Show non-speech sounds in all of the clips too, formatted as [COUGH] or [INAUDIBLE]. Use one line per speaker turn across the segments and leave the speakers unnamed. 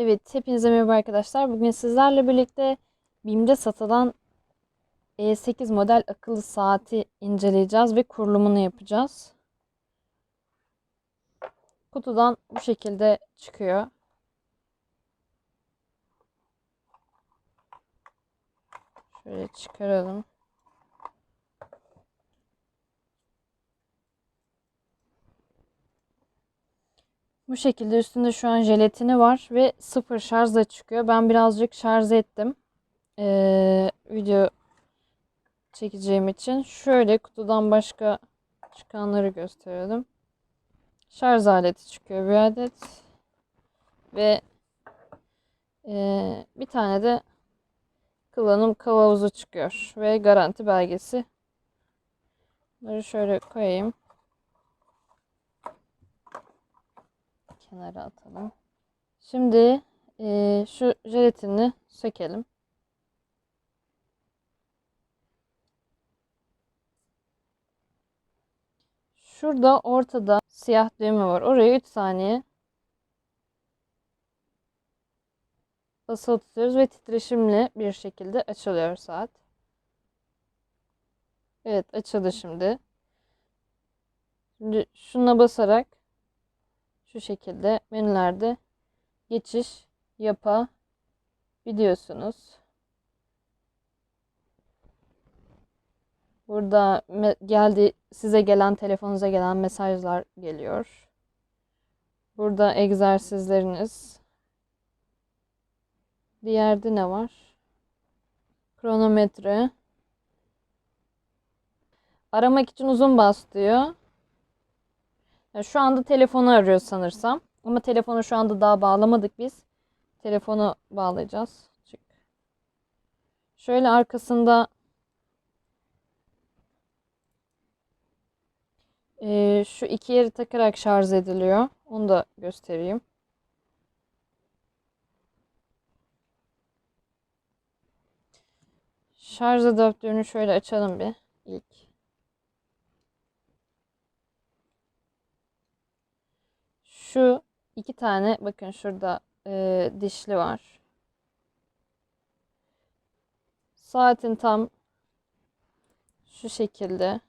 Evet, hepinize merhaba arkadaşlar. Bugün sizlerle birlikte BİM'de satılan E8 model akıllı saati inceleyeceğiz ve kurulumunu yapacağız. Kutudan bu şekilde çıkıyor. Şöyle çıkaralım. Bu şekilde üstünde şu an jelatini var ve sıfır şarjla çıkıyor. Ben birazcık şarj ettim. Ee, video çekeceğim için. Şöyle kutudan başka çıkanları gösterelim. Şarj aleti çıkıyor bir adet. Ve ee, bir tane de kullanım kılavuzu çıkıyor. Ve garanti belgesi. Bunları şöyle koyayım. Kenara atalım. Şimdi e, şu jelatini sökelim. Şurada ortada siyah düğme var. Oraya 3 saniye basılı tutuyoruz ve titreşimli bir şekilde açılıyor saat. Evet açıldı şimdi. Şimdi şuna basarak şu şekilde menülerde geçiş yapabiliyorsunuz. Burada geldi size gelen telefonunuza gelen mesajlar geliyor. Burada egzersizleriniz. Diğerde ne var? Kronometre. Aramak için uzun bas diyor. Yani şu anda telefonu arıyor sanırsam. Ama telefonu şu anda daha bağlamadık biz. Telefonu bağlayacağız. Çık. Şöyle arkasında e, şu iki yeri takarak şarj ediliyor. Onu da göstereyim. Şarj adaptörünü şöyle açalım bir ilk. Şu iki tane bakın şurada e, dişli var. Saatin tam şu şekilde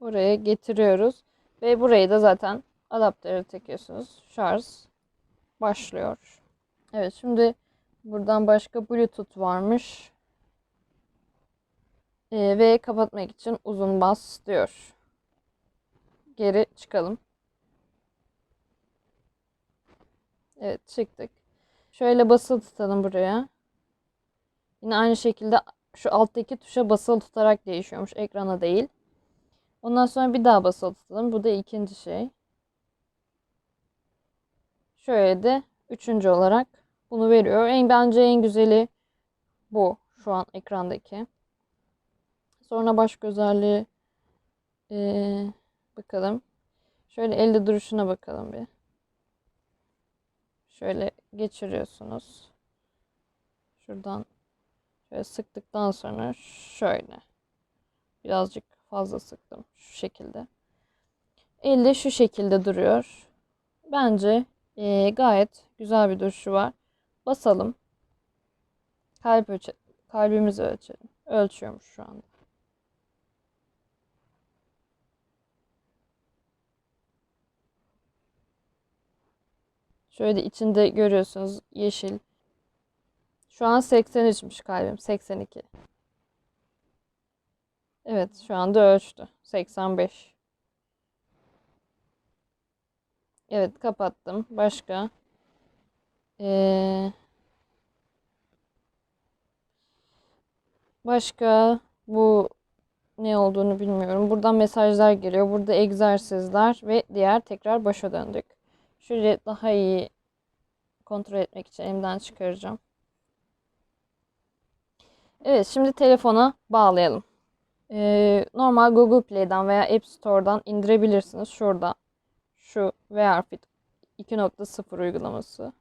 buraya getiriyoruz. Ve burayı da zaten adaptörü takıyorsunuz. Şarj başlıyor. Evet şimdi buradan başka Bluetooth varmış. E, ve kapatmak için uzun bas diyor. Geri çıkalım. Evet çıktık. Şöyle basılı tutalım buraya. Yine aynı şekilde şu alttaki tuşa basılı tutarak değişiyormuş. Ekrana değil. Ondan sonra bir daha basılı tutalım. Bu da ikinci şey. Şöyle de üçüncü olarak bunu veriyor. En bence en güzeli bu şu an ekrandaki. Sonra başka özelliği ee, bakalım. Şöyle elde duruşuna bakalım bir. Şöyle geçiriyorsunuz. Şuradan şöyle sıktıktan sonra şöyle. Birazcık fazla sıktım. Şu şekilde. Elde şu şekilde duruyor. Bence e, gayet güzel bir duruşu var. Basalım. Kalp ölçe kalbimizi ölçelim. Ölçüyormuş şu anda. Şöyle içinde görüyorsunuz yeşil. Şu an 83'müş kalbim. 82. Evet şu anda ölçtü. 85. Evet kapattım. Başka. Ee, başka bu ne olduğunu bilmiyorum. Buradan mesajlar geliyor. Burada egzersizler ve diğer tekrar başa döndük. Şöyle daha iyi kontrol etmek için elimden çıkaracağım. Evet şimdi telefona bağlayalım. Ee, normal Google Play'den veya App Store'dan indirebilirsiniz. Şurada şu VRFit 2.0 uygulaması.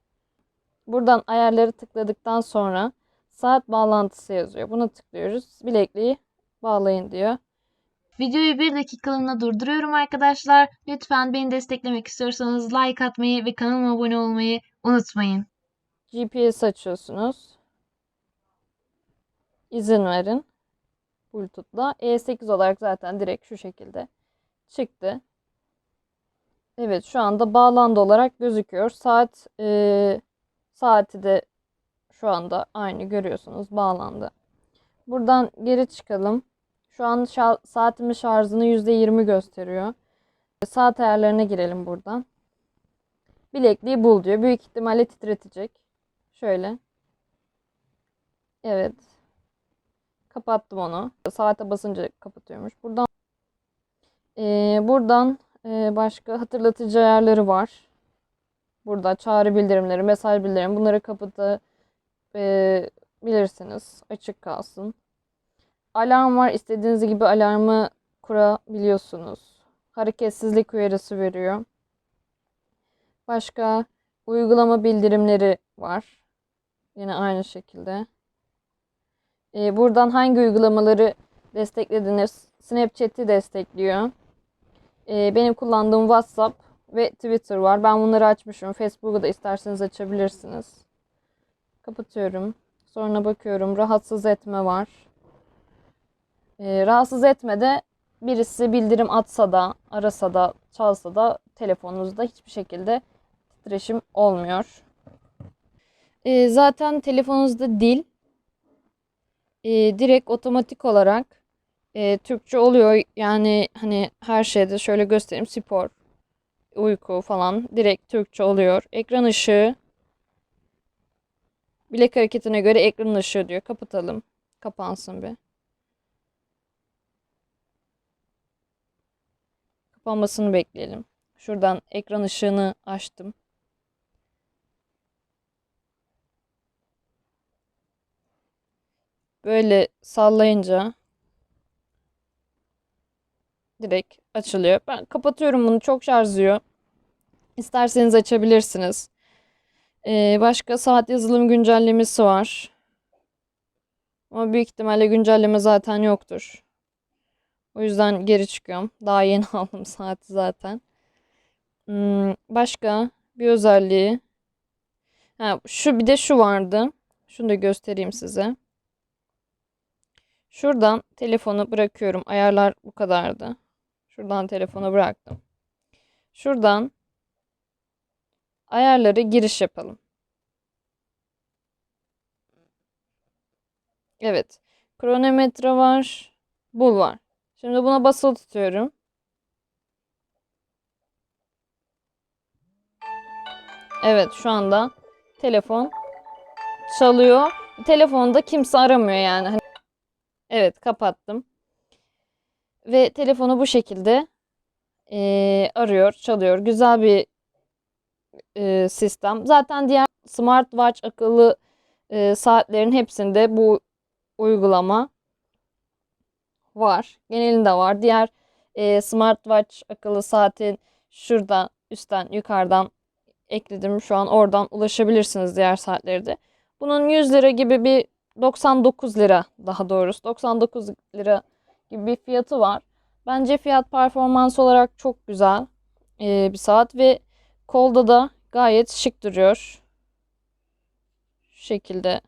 Buradan ayarları tıkladıktan sonra saat bağlantısı yazıyor. Buna tıklıyoruz. Bilekliği bağlayın diyor.
Videoyu bir dakikalığına durduruyorum arkadaşlar. Lütfen beni desteklemek istiyorsanız like atmayı ve kanalıma abone olmayı unutmayın.
GPS açıyorsunuz. İzin verin. Bluetooth'la. E8 olarak zaten direkt şu şekilde çıktı. Evet şu anda bağlandı olarak gözüküyor. Saat e, saati de şu anda aynı görüyorsunuz bağlandı. Buradan geri çıkalım. Şu an şa- saatimin şarjını %20 gösteriyor. Saat ayarlarına girelim buradan. Bilekliği bul diyor. Büyük ihtimalle titretecek. Şöyle. Evet. Kapattım onu. Saate basınca kapatıyormuş. Buradan Ee, buradan e, başka hatırlatıcı ayarları var. Burada çağrı bildirimleri, mesaj bildirim bunları kapatabilirsiniz. Açık kalsın. Alarm var. İstediğiniz gibi alarmı kurabiliyorsunuz. Hareketsizlik uyarısı veriyor. Başka uygulama bildirimleri var. Yine aynı şekilde. Ee, buradan hangi uygulamaları desteklediniz? Snapchat'i destekliyor. Ee, benim kullandığım WhatsApp ve Twitter var. Ben bunları açmışım. Facebook'u da isterseniz açabilirsiniz. Kapatıyorum. Sonra bakıyorum. Rahatsız etme var. Ee, rahatsız etme de birisi bildirim atsa da, arasa da, çalsa da telefonunuzda hiçbir şekilde titreşim olmuyor. Ee, zaten telefonunuzda dil e, direkt otomatik olarak e, Türkçe oluyor. Yani hani her şeyde şöyle göstereyim spor, uyku falan direkt Türkçe oluyor. Ekran ışığı bilek hareketine göre ekran ışığı diyor. Kapatalım. Kapansın bir. Kapanmasını bekleyelim. Şuradan ekran ışığını açtım. Böyle sallayınca direkt açılıyor. Ben kapatıyorum bunu. Çok şarjlıyor. İsterseniz açabilirsiniz. Ee, başka saat yazılım güncellemesi var. Ama büyük ihtimalle güncelleme zaten yoktur. O yüzden geri çıkıyorum. Daha yeni [LAUGHS] aldım saati zaten. Hmm, başka bir özelliği. Ha, şu bir de şu vardı. Şunu da göstereyim size. Şuradan telefonu bırakıyorum. Ayarlar bu kadardı. Şuradan telefonu bıraktım. Şuradan ayarları giriş yapalım. Evet. Kronometre var. Bul var. Şimdi buna basılı tutuyorum. Evet şu anda telefon çalıyor. Telefonda kimse aramıyor yani. Evet kapattım. Ve telefonu bu şekilde eee, arıyor, çalıyor. Güzel bir eee, sistem. Zaten diğer smartwatch akıllı eee, saatlerin hepsinde bu uygulama var. Genelinde var. Diğer eee, smartwatch akıllı saatin şuradan üstten yukarıdan ekledim. Şu an oradan ulaşabilirsiniz diğer saatleri de. Bunun 100 lira gibi bir 99 lira daha doğrusu 99 lira gibi bir fiyatı var. Bence fiyat performans olarak çok güzel ee, bir saat ve kolda da gayet şık duruyor. Şu şekilde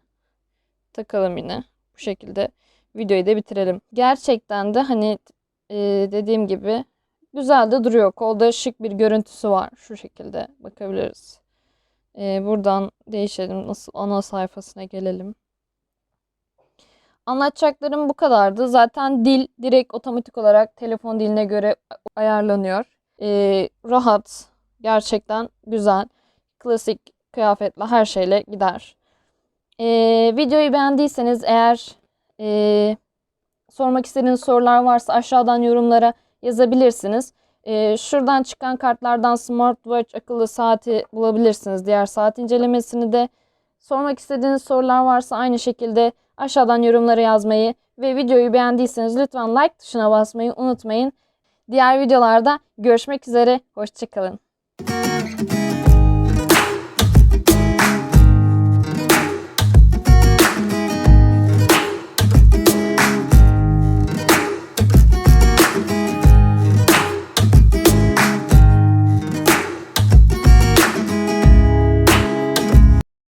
takalım yine. Bu şekilde videoyu da bitirelim. Gerçekten de hani e, dediğim gibi güzel de duruyor. Kolda şık bir görüntüsü var. Şu şekilde bakabiliriz. Ee, buradan değişelim. Nasıl ana sayfasına gelelim. Anlatacaklarım bu kadardı. Zaten dil direkt otomatik olarak telefon diline göre ayarlanıyor. Ee, rahat, gerçekten güzel, klasik kıyafetle her şeyle gider. Ee, videoyu beğendiyseniz eğer ee, sormak istediğiniz sorular varsa aşağıdan yorumlara yazabilirsiniz. Ee, şuradan çıkan kartlardan smartwatch akıllı saati bulabilirsiniz. Diğer saat incelemesini de sormak istediğiniz sorular varsa aynı şekilde Aşağıdan yorumlara yazmayı ve videoyu beğendiyseniz lütfen like tuşuna basmayı unutmayın. Diğer videolarda görüşmek üzere. Hoşçakalın.